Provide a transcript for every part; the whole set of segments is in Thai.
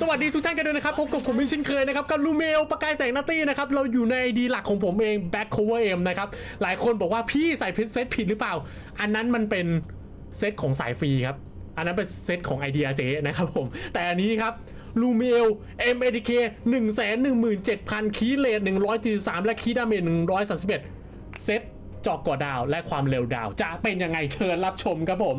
สวัสดีทุกท่านกันด้วยนะครับพบกับผมอีกเช่นเคยนะครับกับลูเมลประกายแสงนาตี้นะครับเราอยู่ในไอดีหลักของผมเอง Back Cover M นะครับหลายคนบอกว่าพี่ใส่เซตผิดหรือเปล่า อันนั้นมันเป็นเซตของสายฟรีครับ อันนั้นเป็นเซตของ IDRJ นะครับผม แต่อันนี้ครับลูเมล MADK 1 1 7 0 0 0 คีย์เลท173 และคีดาเมจ131 เซตจอกก่อดาวและความเร็วดาว จะเป็นยังไงเชิญรับชมครับผม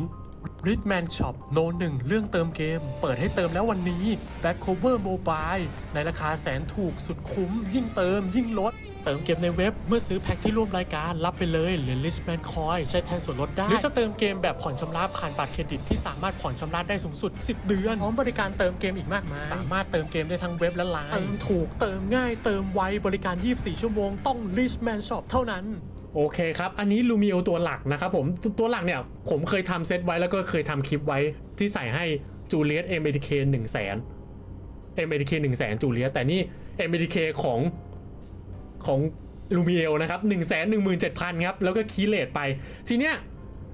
r i d m a n Shop โนหนึ่งเรื่องเติมเกม เปิดให้เติมแล้ววันนี้ Back Cover Mobile ในราคาแสนถูกสุดคุ้ม ยิ่งเติมยิ่งลด เติมเกมในเว็บเมื่อซื้อแพ็คที่ร่วมรายการ รับไปเลยเหรียญ Richman Coin ใช้แทนส่วนลดได้ หรือจะเติมเกมแบบผ่อนชำระผ่านบัตรเครดิตที่สามารถผ่อนชำระได้สูงสุด 10 เดือน พร้อมบริการเติมเกมอีกมากมาย สามารถเติมเกมได้ทั้งเว็บและไลน์เติมถูกเติมง่ายเติมไวบริการ 24 ชั่วโมงต้อง Richman Shop เท่านั้น โอเคครับ อันนี้ลูมิโอตัวหลักนะครับผมตตัวหลักเนี่ยผมเคยทำเซตไว้แล้วก็เคยทำคลิปไว้ที่ใส่ให้จูเลียส m อ d k 1 0 0 0 0 0 m อ d k 1 0 0 0 0 0จูเลียสแต่นี่ m อ d k ของของลูมิเอลนะครับ1 1 7 0 0 0ครับ แล้วก็คีเลทไป ทีเนี้ย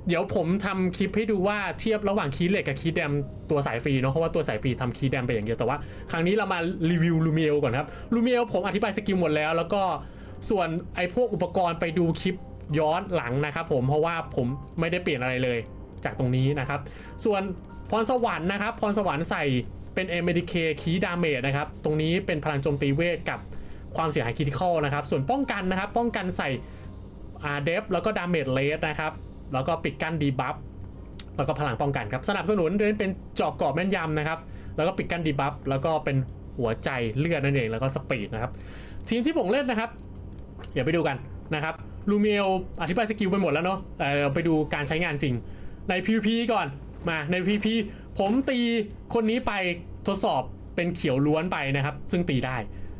เดี๋ยวผมทำคลิปให้ดูว่าเทียบระหว่างคีเลทกับคีแดมตัวสายฟรีเนาะเพราะว่าตัวสายฟรีทำคีแดมไปอย่างเดียวแต่ว่า ครั้งนี้เรามารีวิวลูมิเอลก่อนครับลูมิเอลผมอธิบายสกิลหมดแล้วแล้วก็ ส่วนไอ้พวกอุปกรณ์ไปดูคลิปย้อนหลังนะครับผมเพราะว่าผมไม่ได้เปลี่ยนอะไรเลยจากตรงนี้นะครับ ส่วนพรสวรรค์นะครับ พรสวรรค์ใส่เป็น m อ d k คีดาเมจนะครับ ตรงนี้เป็นพลังโจมตีเวทกับความเสียหายคริติคอลนะครับ ส่วนป้องกันนะครับ ป้องกันใส่อาเดฟแล้วก็ดาเมจเลสนะครับ แล้วก็ปิดกั้นดีบัฟแล้วก็พลังป้องกันครับ สนับสนุนเป็นเจาะเกาะแม่นยำนะครับ แล้วก็ปิดกั้นดีบัฟแล้วก็เป็นหัวใจเลือดนั่นเองแล้วก็สปีดนะครับ ทีมที่ผมเล่นนะครับ เดี๋ยวไปดูกันนะครับลูเมลอธิบายสกิลไปหมดแล้วเนาะเออไปดูการใช้งานจริง ใน PVP ก่อนมาใน PVP ผมตีคนนี้ไปทดสอบเป็นเขียวล้วนไปนะครับ ซึ่งตีได้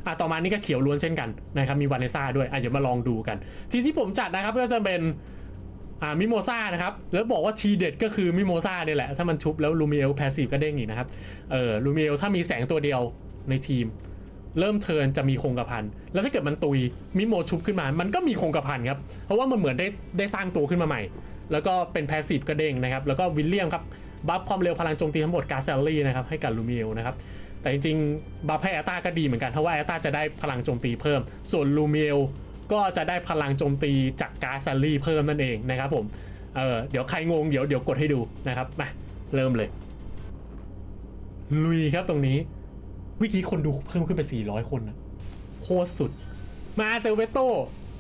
อะต่อมานี่ก็เขียวล้วนเช่นกันนะครับมีวานเนซ่าด้วยอะเดี๋ยวมาลองดูกัน ทีที่ผมจัดนะครับก็จะเป็นอ่ามิโมซ่านะครับ แล้วบอกว่าทีเด็ดก็คือมิโมซ่าเนี่ยแหละ ถ้ามันชุบแล้วลูมิเอลแพสซีฟก็เด้งอีกนะครับ เออลูมิเอลถ้ามีแสงตัวเดียวในทีม เริ่มเทินจะมีคงกระพันแล้วถ้าเกิดมันตุยมิโมชุบขึ้นมา มันก็มีคงกระพันครับเพราะว่ามันเหมือนได้ได้สร้างตัวขึ้นมาใหม่ แล้วก็เป็นแพสซีฟก็เด้งนะครับแล้วก็วิลเลียมครับบัฟความเร็วพลังโจมตีทั้งหมดกาเซลลี่นะครับให้กับลูมิเอลนะครับแต่จริงๆบัฟให้แอตตาก็ดีเหมือนกันเพราะว่าแอตตาจะได้พลังโจมตีเพิ่ม ส่วนลูมิเอลก็จะได้พลังโจมตีจากกาเซลลี่เพิ่มนั่นเองนะครับผมเออเดี๋ยวใครงงเดี๋ยวเดี๋ยวกดให้ดูนะครับมาเริ่มเลยลุยครับตรงนี้ วิกี้คนดูเพิ่มขึ้นไป 400 คนนะโคตรสุด มาเจอเวโต้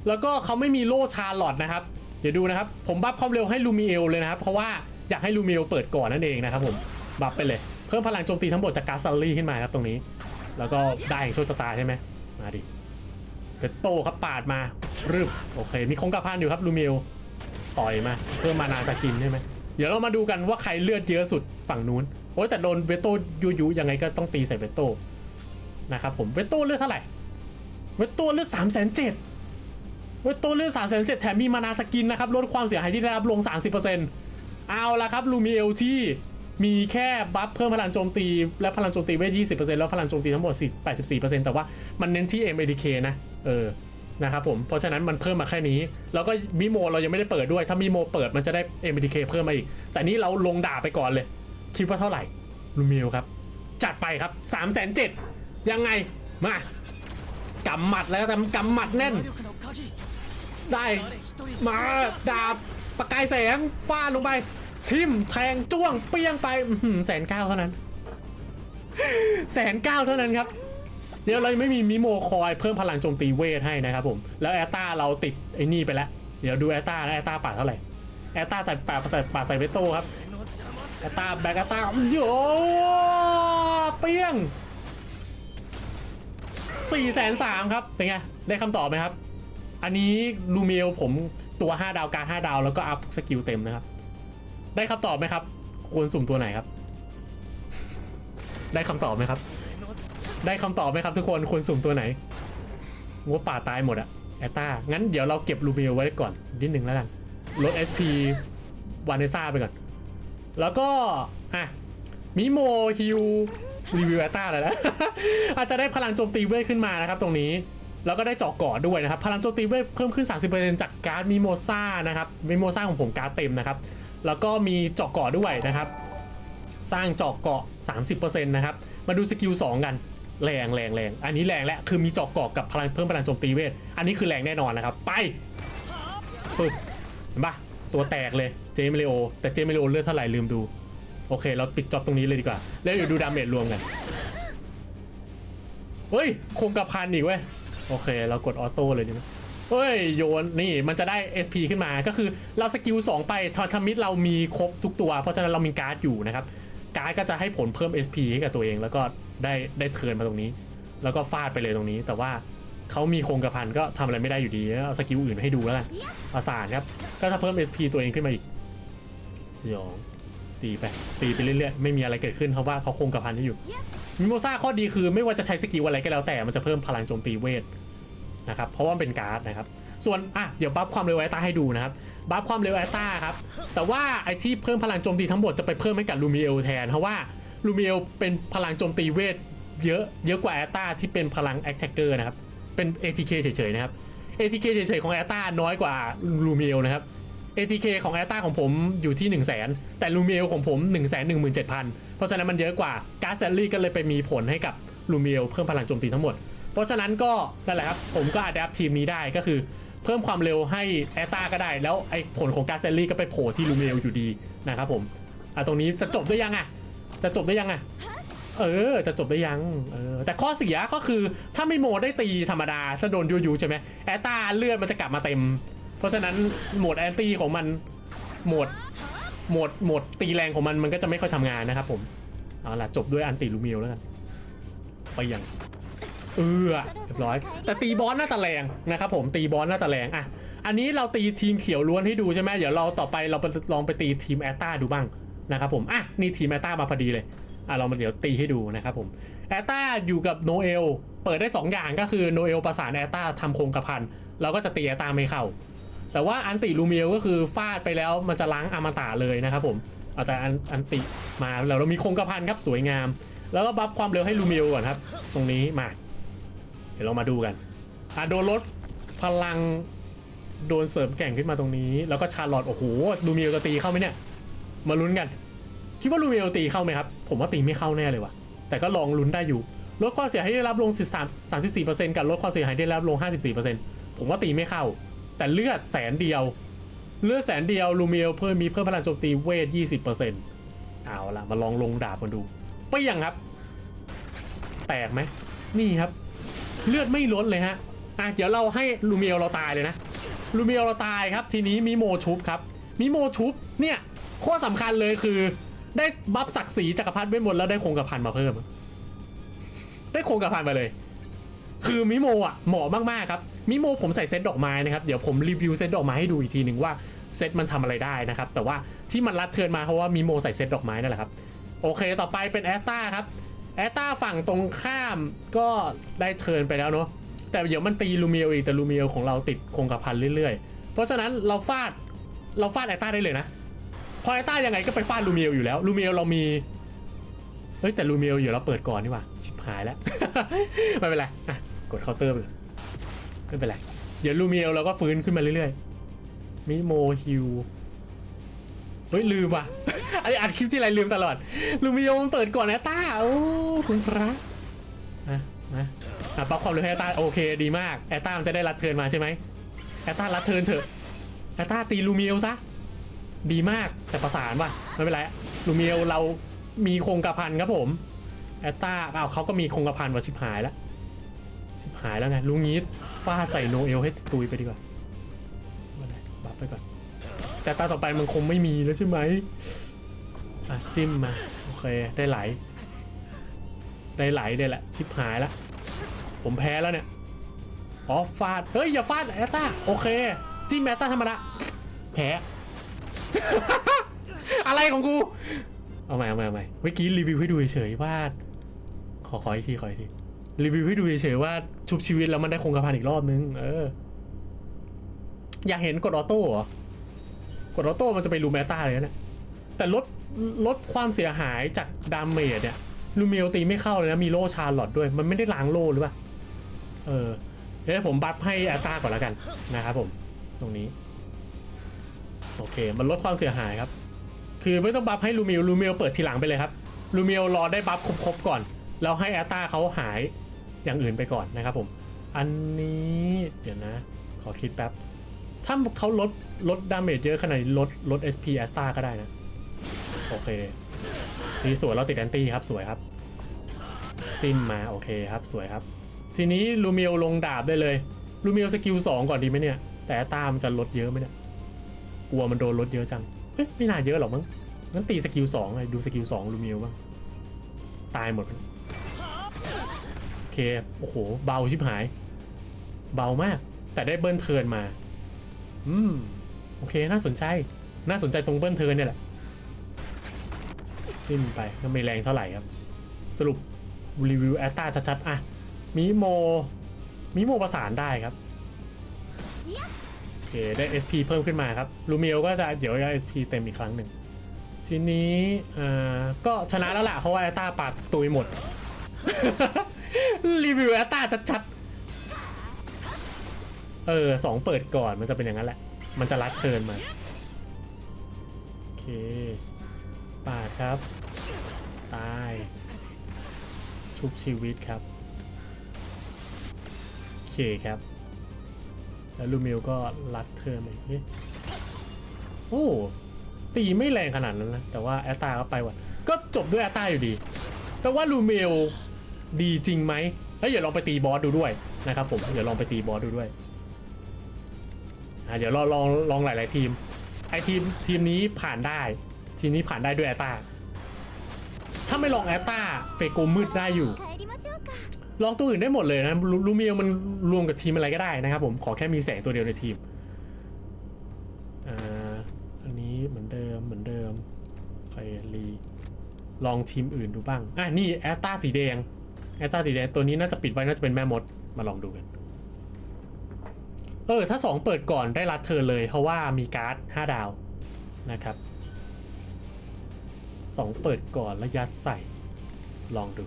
แล้วก็เขาไม่มีโล่ชาร์ลอตนะครับ เดี๋ยวดูนะครับ ผมบัฟความเร็วให้ลูมิเอลเลยนะครับ เพราะว่าอยากให้ลูมิเอลเปิดก่อนนั่นเองนะครับผม บัฟไปเลย เพิ่มพลังโจมตีทั้งหมดจากการซัลลี่ขึ้นมาครับตรงนี้ แล้วก็ได้แห่งโชคชะตาใช่ไหมมาดิเวโต้ครับปาดมารึบโอเค มีคงกระพันอยู่ครับลูมิเอลต่อยมาเพื่อมานาสกินใช่ไหมเดี๋ยวเรามาดูกันว่าใครเลือดเยอะสุดฝั่งนู้น อ้แต่โดนเวโต้ยุยุยังไงก็ต้องตีใส่เวโต้นะครับผมเวโต้เลือดเท่าไหร่เวโต้เลือดสามแสนเจ็ดเวโต้เลือดสามแสนเจ็ดแถมมีมานาสกินนะครับลดความเสียหายที่ได้รับลง 30%เอาละครับลูมิเอลที่มีแค่บัฟเพิ่มพลังโจมตี และพลังโจมตีเวท 20%แล้วพลังโจมตีทั้งหมด4 84%แต่ว่ามันเน้นที่ MADK นะ เออ นะครับผม เพราะฉะนั้นมันเพิ่มมาแค่นี้ แล้วก็มิโมเรายังไม่ได้เปิดด้วย ถ้ามิโมเปิดมันจะได้ MDK เพิ่มมาอีก แต่นี้เราลงด่าไปก่อนเลย คิดว่าเท่าไหร่ลูมิลครับ จัดไปครับ3ามแสนเจ็ดยังไง มากำหมัดแล้วกันกำหมัดแน่น ได้มาดาบประกายแสงฟาดลงไป ทิมแทงจ้วงเปี้ยงไปแสนเก้าเท่านั้นแสนเก้าเท่านั้นครับ เดี๋ยวเราไม่มีมิโมคอยเพิ่มพลังโจมตีเวทให้นะครับผม แล้วแอตตาเราติดไอ้นี่ไปแล้ว เดี๋ยวดูแอตตาแล้วแอตตาป่าเท่าไหร่แอตตาใส่ป่าใส่ป่าใส่เวโต้ครับ แอตตาแบกแอตตาโยเปี้ยงสี่แสนสามครับ เป็นไง ได้คำตอบไหมครับ อันนี้ลูเมลผมตัว 5 ดาวการ 5 ดาว แล้วก็อัพทุกสกิลเต็มนะครับ ได้คำตอบไหมครับ ควรสุ่มตัวไหนครับ ได้คำตอบไหมครับ ได้คำตอบไหมครับทุกคนควรสุ่มตัวไหนงบป่าตายหมดอะแอตตางั้นเดี๋ยวเราเก็บลูเบลไว้ก่อนนิดหนึ่งแล้วกันลด SP วานเนซ่าไปก่อน แล้วก็ อะ มิโมฮิวรีวิวแอตตาเลยนะ อาจจะได้พลังโจมตีเวทขึ้นมานะครับตรงนี้ แล้วก็ได้เจาะเกาะด้วยนะครับ พลังโจมตีเวทเพิ่มขึ้น 30%จากการ์ดมิโมซ่านะครับ มิโมซ่าของผมการ์ดเต็มนะครับ แล้วก็มีเจาะเกาะด้วยนะครับ สร้างเจอกเกาะ 30%นะครับ มาดูสกิล2กัน แรงแรงแรง อันนี้แรงและ คือมีเจอกเกาะกับพลังเพิ่มพลังโจมตีเวท อันนี้คือแรงแน่นอนนะครับ ไปปึ๊บเห็นปะ ตัวแตกเลยเจมิเลโอแต่เจมิเลโอเลือดเท่าไหร่ลืมดู โอเค เราปิดจ็อบตรงนี้เลยดีกว่า แล้วเดี๋ยวดูดาเมจรวมกันเฮ้ย คงกระพันอีกเว้ย โอเค เรากดออโต้เลยดีไหมเฮ้ย โยนนี่มันจะได้ SP ขึ้นมาก็คือเราสกิล 2 ไปทอนทมิตเรามีครบทุกตัว เพราะฉะนั้นเรามีการ์ดอยู่นะครับ การ์ดก็จะให้ผลเพิ่ม SP ให้กับตัวเองแล้วก็ได้ได้เทิร์นมาตรงนี้ แล้วก็ฟาดไปเลยตรงนี้แต่ว่า เขามีคงกระพันก็ทำอะไรไม่ได้อยู่ดีเอาสกิลอื่นให้ดูแล้วกันประสานครับ ก็ถ้าเพิ่ม SP ตัวเองขึ้นมาอีกสยองตีไปตีไปเรื่อยๆ ไม่มีอะไรเกิดขึ้นเพราะว่าเขาคงกระพันที่อยู่มิโมซ่าข้อดีคือไม่ว่าจะใช้สกิลอะไรก็แล้วแต่มันจะเพิ่มพลังโจมตีเวทนะครับเพราะว่ามันเป็นการ์ดนะครับ ส่วนอะเดี๋ยวบัฟความเร็วแอตตาให้ดูนะครับบัฟความเร็วแอตตาครับแต่ว่าไอที่เพิ่มพลังโจมตีทั้งหมดจะไปเพิ่มให้กับลูมิเอลแทนเพราะว่าลูมิเอลเป็นพลังโจมตีเวทเยอะเยอะกว่าแอตตาที่เป็นพลังแอคแทกเกอร์นะครับ เป็น ATK เฉยๆนะครับ ATK เฉยๆของแอตตาน้อยกว่าลูมิเอลนะครับ ATK ของแอตตาของผมอยู่ที่ 1 0 0 0 0แแต่ลูเมลของผม 1 1 7 0 0 0 เพราะฉะนั้นมันเยอะกว่าการ์ดแซลลี่ก็เลยไปมีผลให้กับลูเมลเพิ่มพลังโจมตีทั้งหมด เพราะฉะนั้นก็นั่นแหละครับผมก็อัดแอปทีมนี้ได้ก็คือเพิ่มความเร็วให้แอตตาก็ได้ แล้วไอ้ผลของการ์ดแซลลี่ก็ไปโผล่ที่ลูเมลอยู่ดีนะครับผมอะตรงนี้จะจบได้ยังอะจะจบได้ยังอะ เออ จะจบได้ยัง เออ แต่ข้อเสียก็คือถ้าไม่โมได้ตีธรรมดา ถ้าโดนยูยูใช่ไหมแอตตาเลือดมันจะกลับมาเต็ม เพราะฉะนั้นโหมดแอนตี้ของมันโหมดโหมดโหมดตีแรงของมันมันก็จะไม่ค่อยทำงานนะครับผมเอาล่ะจบด้วยอันติลูมิลแล้วกันไปยังเออเรียบร้อย แต่ตีบอสน่าจะแรงนะครับผมตีบอสน่าจะแรงอะอันนี้เราตีทีมเขียวล้วนให้ดูใช่ไหมเดี๋ยวเราต่อไปเราไปลองไปตีทีมแอตตาดูบ้างนะครับผมอะนี่ทีมแอตตามาพอดีเลย อะเรามาเดี๋ยวตีให้ดูนะครับผมแอตตาอยู่กับโนเอลเปิดได้ 2 อย่างก็คือโนเอลประสานแอตตาทำโครงกระพันเราก็จะตีแอตตาไม่เข้า แต่ว่าอันติลูเมียก็คือฟาดไปแล้วมันจะล้างอมตะเลยนะครับผมเอาแต่อันอันติมาแล้วเรามีโครงกระพันครับสวยงาม แล้วก็บัฟความเร็วให้ลูเมียก่อนครับ ตรงนี้มา เดี๋ยวเรามาดูกันอะโดนลดพลังโดนเสริมแก่งขึ้นมาตรงนี้ แล้วก็ชาร์ลอตโอ้โหลูเมียจะตีเข้าไหมเนี่ยมาลุ้นกัน คิดว่าลูเมียตีเข้าไหมครับ ผมว่าตีไม่เข้าแน่เลยว่ะ แต่ก็ลองลุ้นได้อยู่ ลดความเสียหายที่ได้รับลง13 34%กับลดความเสียหายที่ได้รับลง 54%ผมว่าตีไม่เข้า แต่เลือดแสนเดียว เลือดแสนเดียวลูเมียเพิ่มมีเพิ่มพลังโจมตีเวท 20%เอาล่ะ มาลองลงดาบกันดูไปะยังครับ แตกไหมนี่ครับ เลือดไม่ลดเลยฮะอะเดี๋ยวเราให้ลูเมียเราตายเลยนะลูเมียเราตายครับ ทีนี้มีโมชุบครับมีโมชุบเนี่ยข้อสำคัญเลยคือ ได้บัฟศักดิ์ศรีจักรพรรดิเวทมนต์แล้วได้คงกระพันมาเพิ่ม ได้คงกระพันมาเลย คือมิโมอะเหมาะมากๆครับมิโมผมใส่เซตดอกไม้นะครับเดี๋ยวผมรีวิวเซตดอกไม้ให้ดูอีกทีหนึ่งว่าเซตมันทำอะไรได้นะครับ แต่ว่าที่มันรัดเทินมาเพราะว่ามิโมใส่เซตดอกไม้นั่นแหละครับโอเคต่อไปเป็นแอตตาครับแอตตาฝั่งตรงข้ามก็ได้เทินไปแล้วเนาะแต่เดี๋ยวมันตีลูเมียลอีกแต่ลูเมียลของเราติดคงกระพันเรื่อยๆ เพราะฉะนั้นเราฟาดเราฟาดแอตตาได้เลยนะ พอแอตตายังไงก็ไปฟาดลูเมียลอยู่แล้วลูเมียลเรามีเฮ้ยแต่ลูเมียลอยู่เราเปิดก่อนนี่ว่าชิบหายแล้ว ไม่เป็นไรอะกดเคาน์เตอร์ไปเลยไม่เป็นไรเดี๋ยวลูเมียลเราก็ฟื้นขึ้นมาเรื่อยๆมิโมฮิวเฮ้ยลืมว่ะไออัดคลิปที่ไรลืมตลอดลูเมียลมันเปิดก่อนแอตตาโอ้คุณพระอะมาอะปรับความเร็วให้แอตตาโอเคดีมากแอตตามันจะได้รัดเทินมาใช่ไหมแอตตารัดเทินเถอะแอตตาตีลูเมียลซะ ดีมากแต่ประสานว่ะไม่เป็นไรลูเมียลเรามีโครงกระพันครับผมแอตตาเอาเขาก็มีโครงกระพันว่ะชิบหายแล้วชิบหายแล้วไงลุงงี้ฟาดใส่โนเอลให้ตุยไปดีกว่าไม่ไบัฟไปก่อน แต่ตาต่อไปมันคงไม่มีแล้วใช่ไหมอะจิ้มมาโอเคได้ไหล ได้ไหลเลยแหละชิบหายแล้วผมแพ้แล้วเนี่ยอ๋อฟาดเฮ้ยอย่าฟาดแอตตาโอเคจิ้มแอตตาธรรมดาแพ้ อะไรของกู เอาใหม่เอาใหม่เอาใหม่เมื่อกี้รีวิวให้ดูเฉยๆว่า ขอขออีกทีขออีกทีรีวิวให้ดูเฉยๆว่าชุบชีวิตแล้วมันได้คงกระพันอีกรอบนึง เออ อยากเห็นกดออโต้เหรอกดออโต้มันจะไปรูแมตาเลยนะี่ยแต่ลดลดความเสียหายจากดามเมจเนี่ยลูเมลตีไม่เข้าเลยนะ มีโลชาร์ลอตด้วย มันไม่ได้ล้างโลหรือเปล่า เออเดี๋ยวผมบัฟให้อตตาก่อนแล้วกันนะครับผม ตรงนี้ โอเค มันลดความเสียหายครับ คือไม่ต้องบัฟให้ลูมิวลูมิวเปิดทีหลังไปเลยครับลูมิวรอได้บัฟครบๆก่อน แล้วให้แอตตาเขาหายอย่างอื่นไปก่อนนะครับผม อันนี้เดี๋ยวนะ ขอคิดแป๊บ ถ้าเขาลดลดดาเมจเยอะขนาดลดลด SP แอสตาก็ได้นะ โอเคทีสวยเราติดแอนตี้ครับสวยครับจิ้มมาโอเคครับสวยครับ ทีนี้ลูมิโอลงดาบได้เลยลูมิโอสกิลสองก่อนดีไหมเนี่ย แต่ตามันจะลดเยอะไหมเนี่ย กลัวมันโดนลดเยอะจังเฮ้ยไม่น่าเยอะหรอกมั้งงั้นตีสกิลสองเลยดูสกิลสองลูมิโอบ้างตายหมดโอเคโอ้โหเบาชิบหาย เบามาก แต่ได้เบิ้ลเทิร์นมา อืมโอเคน่าสนใจ น่าสนใจตรงเบิ้ลเทิร์นเนี่ยแหละจิ้มไปก็ไม่แรงเท่าไหร่ครับ สรุปรีวิวแอตตาชัดๆ อะมีโมมีโมประสานได้ครับ เคได้ SP เพิ่มขึ้นมาครับลูเมียวก็จะเดี๋ยวจะ SP เต็มอีกครั้งหนึ่งทีนี้อ่าก็ชนะแล้วล่ะเพราะว่าแอตตาปาดตุยหมด รีวิวแอตตาชัดๆเออสองเปิดก่อนมันจะเป็นอย่างนั้นแหละ มันจะรัดเทินมาโอเคปาดครับ ตาย ชุบชีวิตครับ โอเคครับ แล้วลูมิวก็รัดเธอมาอีกโอ้ตีไม่แรงขนาดนั้นนะ แต่ว่าแอตตาก็ไปว่ะ ก็จบด้วยแอตตาอยู่ดี แต่ว่าลูเมลดีจริงไหมแล้วอย่าลองไปตีบอสดูด้วยนะครับผม เดี๋ยวลองไปตีบอสดูด้วยเดี๋ยวลองลองลองหลาย ๆ ทีม ไอทีมทีมนี้ผ่านได้ ทีมนี้ผ่านได้ด้วยแอตตาถ้าไม่ลองแอตตาเฟโกมืดได้อยู่ ลองตัวอื่นได้หมดเลยนะลูลูเมียมันรวมกับทีมอะไรก็ได้นะครับผมขอแค่มีแสงตัวเดียวในทีมอ่าอันนี้เหมือนเดิมเหมือนเดิมใครรีลองทีมอื่นดูบ้างอะนี่แอตตาสีแดงแอตตาสีแดงตัวนี้น่าจะปิดไว้น่าจะเป็นแม่มดมาลองดูกันเออถ้า 2 เปิดก่อนได้รัดเธอเลย เพราะว่ามีการ์ด 5 ดาวนะครับ 2 เปิดก่อนแล้วยัดใส่ลองดู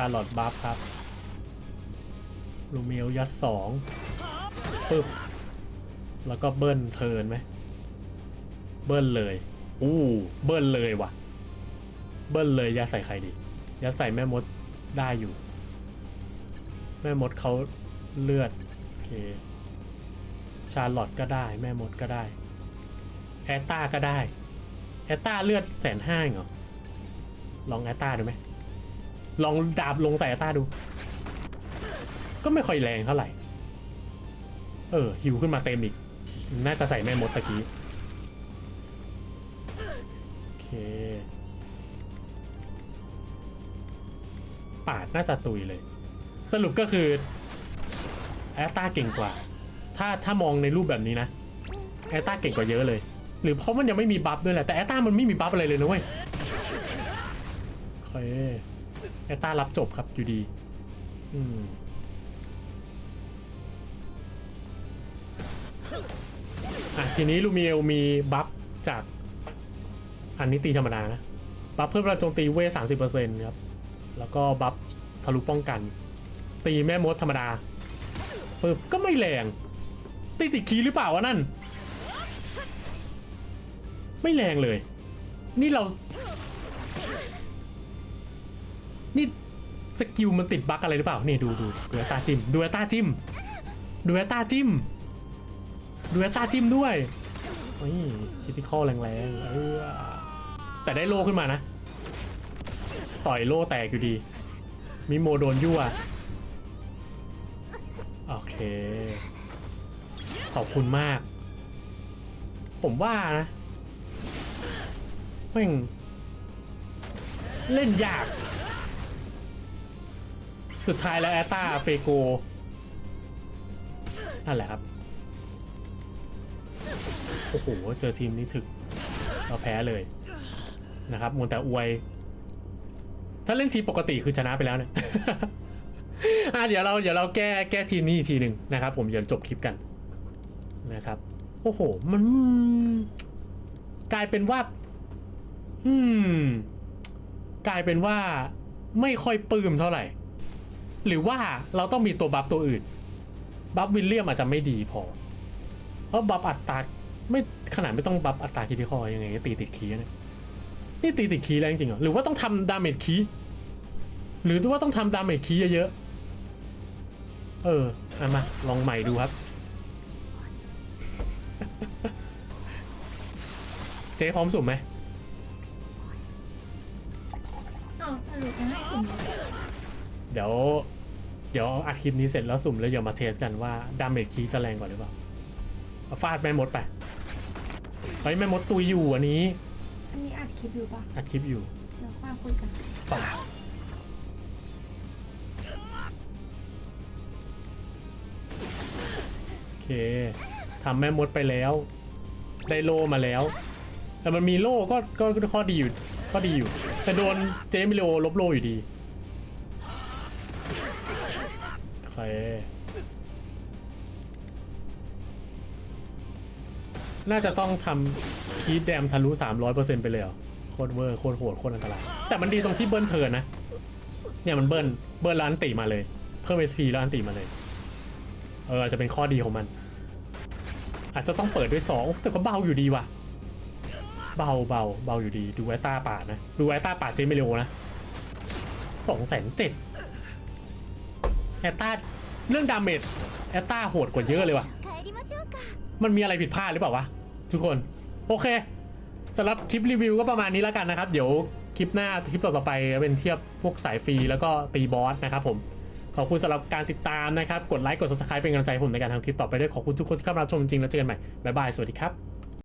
ชาร์ลอตบัฟครับลูเมลยัดสองปึ๊บ แล้วก็เบิ้ลเทินไหม เบิ้ลเลย อู้ เบิ้ลเลยว่ะ เบิ้ลเลยยัดใส่ใครดียัดใส่แม่มดได้อยู่ แม่มดเขาเลือด โอเค ชาร์ลอตก็ได้ แม่มดก็ได้ แอตตาก็ได้ แอตตาเลือดแสนห้าเหรอ ลองแอตตาดูไหม ลองดาบลงใส่แอตตาดู ก็ไม่ค่อยแรงเท่าไหร่ เออหิวขึ้นมาเต็มอีก น่าจะใส่แม่มดตะกี้โอเคปาดน่าจะตุยเลย สรุปก็คือแอตตาเก่งกว่า ถ้าถ้ามองในรูปแบบนี้นะแอตตาเก่งกว่าเยอะเลย หรือเพราะมันยังไม่มีบัฟด้วยแหละแต่แอตตามันไม่มีบัฟอะไรเลยนะเว้ยโอเค แอตตารับจบครับอยู่ดี อืมอะทีนี้ลูเมียลมีบัฟจากอันนี้ตีธรรมดานะ บัฟเพิ่มพลังโจมตีเวสามสิบเปอร์เซ็นต์ครับ แล้วก็บัฟทะลุป้องกัน ตีแม่มดธรรมดาปึ๊บก็ไม่แรง ตีติดคีหรือเปล่าวะนั่น ไม่แรงเลย นี่เรา นี่สกิลมันติดบั๊กอะไรหรือเปล่านี่ดูดูดูแอตาจิ้มดูแอตาจิ้มดูแอตาจิ้มดูแอตาจิ้มด้วยนี่คิติคอลแรงๆเออแต่ได้โล่ขึ้นมานะ ต่อยโล่แตกอยู่ดี มิโมโดนยั่ว โอเค ขอบคุณมาก ผมว่านะแม่งเล่นยาก สุดท้ายแล้วแอตตาเฟโกนั่นแหละครับ โอ้โห เจอทีมนี้ถึก เราแพ้เลยนะครับมวนแต่อวย ถ้าเล่นทีปกติคือชนะไปแล้วเนี่ยอะเดี๋ยวเราเดี๋ยวเราแก้แก้ทีมนี้อีกทีหนึ่งนะครับ ผมเดี๋ยวจบคลิปกันนะครับ โอ้โห มันกลายเป็นว่า อืม กลายเป็นว่าไม่ค่อยปลื้มเท่าไหร่ หรือว่าเราต้องมีตัวบัฟตัวอื่น บัฟวิลเลียมอาจจะไม่ดีพอ เพราะบัฟอัตราไม่ขนาดไม่ต้องบัฟอัตราคิดที่คอยังไงก็ตีติดคีย์เนี่ยนี่ตีติดคีย์แล้วจริงๆเหรอหรือว่าต้องทำดาเมจคีย์หรือว่าต้องทำดาเมจคีย์เยอะๆเออเอามาลองใหม่ดูครับ เจ๊พร้อมสุ่มไหมอ้าวสรุปจะให้สุ่มเลยเดี๋ยว เดี๋ยวอัดคลิปนี้เสร็จแล้วสุ่มแล้วเดี๋ยวมาเทสกันว่าดาเมจคีย์จะแรงกว่าหรือเปล่าเอาฟาดแม่มดไปเฮ้ยแม่มดตุยอยู่อันนี้ อันนี้อัดคลิปอยู่ปะอัดคลิปอยู่เดี๋ยวฟังคุยกันโอเคทำแม่มดไปแล้ว ได้โล่มาแล้ว แต่มันมีโล่ก็ก็ก็ข้อดีอยู่ข้อดีอยู่ แต่โดนเจมิโลลบโล่อยู่ดี เคน่าจะต้องทำคีดแดมทะลุ 300%ไปเลยเหรอโคตรเวอร์โคตรโหดโคตรอันตราย แต่มันดีตรงที่เบิ้ลเทิร์นะ เนี่ยมันเบิ้ลเบิ้ลล้านตีมาเลย เพิ่ม SP แล้วอันตีมาเลย เอออาจจะเป็นข้อดีของมัน อาจจะต้องเปิดด้วยสองแต่ก็เบาอยู่ดีว่ะ เบาเบาเบาอยู่ดี ดูไอต้าป่าดนะ ดูไอต้าป่าดเจไม่เร็วนะสองแสนเจ็ด แอตตาเรื่องดาเมจแอตตาโหดกว่าเยอะเลยว่ะ มันมีอะไรผิดพลาดหรือเปล่าวะ ทุกคน โอเคสำหรับคลิปรีวิวก็ประมาณนี้แล้วกันนะครับ เดี๋ยวคลิปหน้าคลิปต่อๆไปเป็นเทียบพวกสายฟรีแล้วก็ตีบอสนะครับผมขอบคุณสำหรับการติดตามนะครับ กดไลค์ กด subscribe เป็นกำลังใจผมในการทำคลิปต่อไปด้วย ขอบคุณทุกคนที่เข้ามารับชมจริงๆ แล้วเจอกันใหม่ บ๊ายบาย สวัสดีครับ